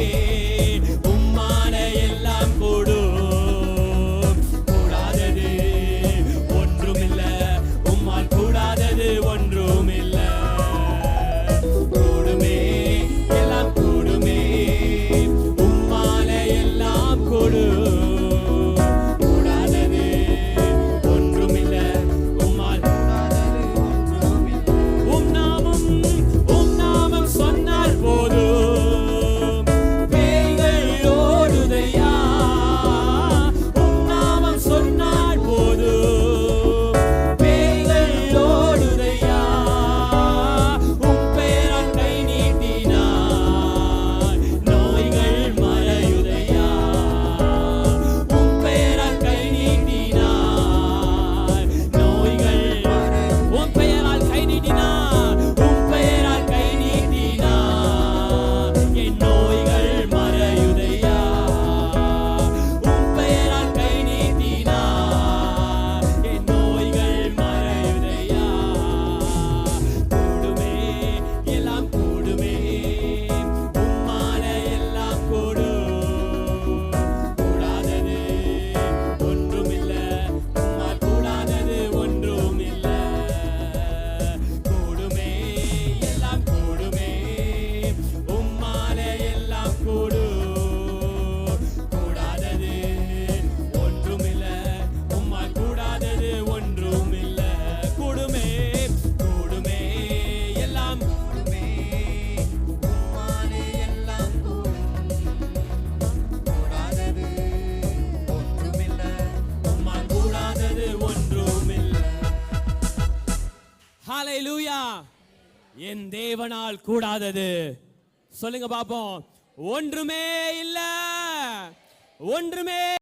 day. ஹாலை லூயா என் தேவனால் கூடாதது. சொல்லுங்க பாப்போம். ஒன்றுமே இல்ல. ஒன்றுமே